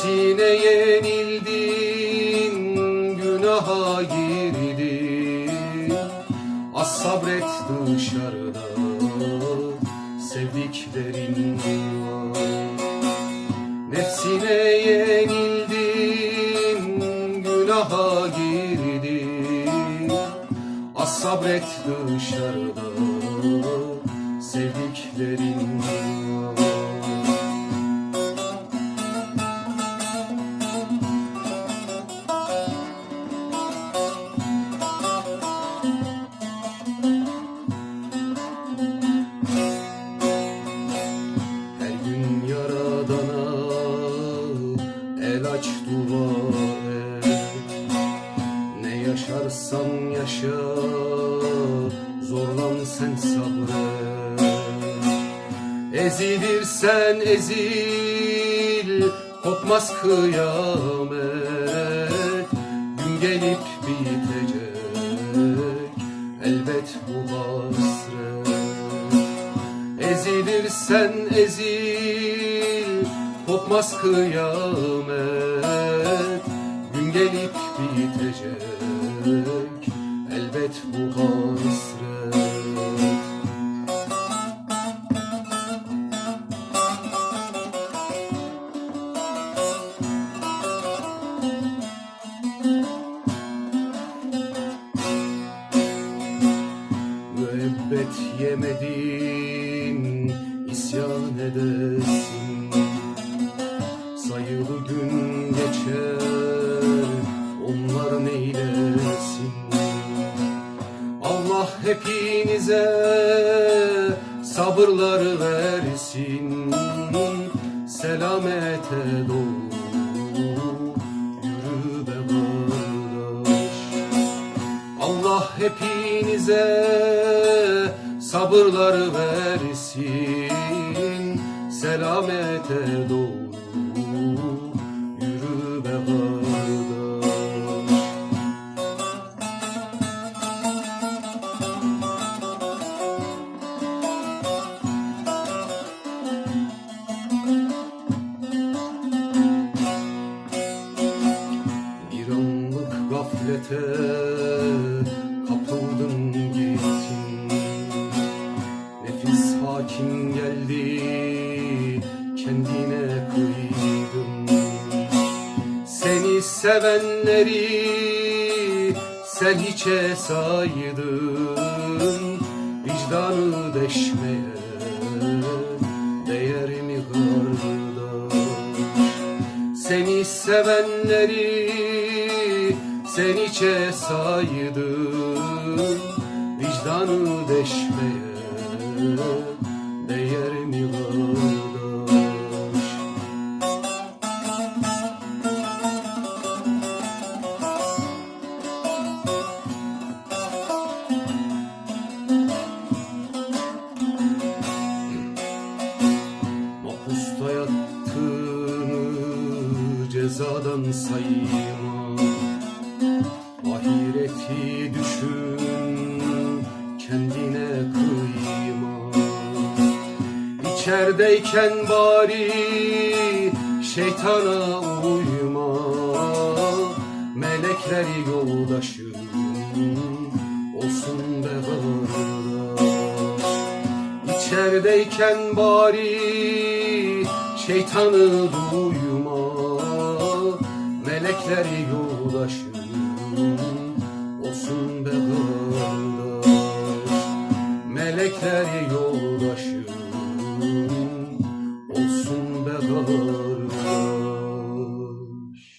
Nefsine yenildin günaha girdin. Az sabret dışarıda sevdiklerin var. Nefsine yenildin günaha girdin. Az sabret dışarıda sevdiklerin var dua et Ne yaşarsan yaşa zorlan sen sabret Ezilirsen ezil kopmaz kıyamet. Gün gelip bitecek elbet bu hasret. Ezilirsen ezil Kopmaz kıyamet. Gün gelip bitecek. Elbet bu hasret. Müebbet yemedin isyan edesin hepinize sabırlar versin. Selamete doğru yürü be kardeş Allah hepinize sabırlar versin. Selamete doğru sevenleri sen hiçe saydın. Vicdanı deşmeye değer mi kardeş seni sevenleri sen içe saydın. Vicdanı deşmeye cezadan sayma Ahireti düşün kendine kıyma. İçerideyken bari şeytana uyma. Melekleri yoldaşın olsun be kardeş İçerideyken bari şeytanı duyma Melekleri yoldaşın olsun be kardeş. Melekleri yoldaşın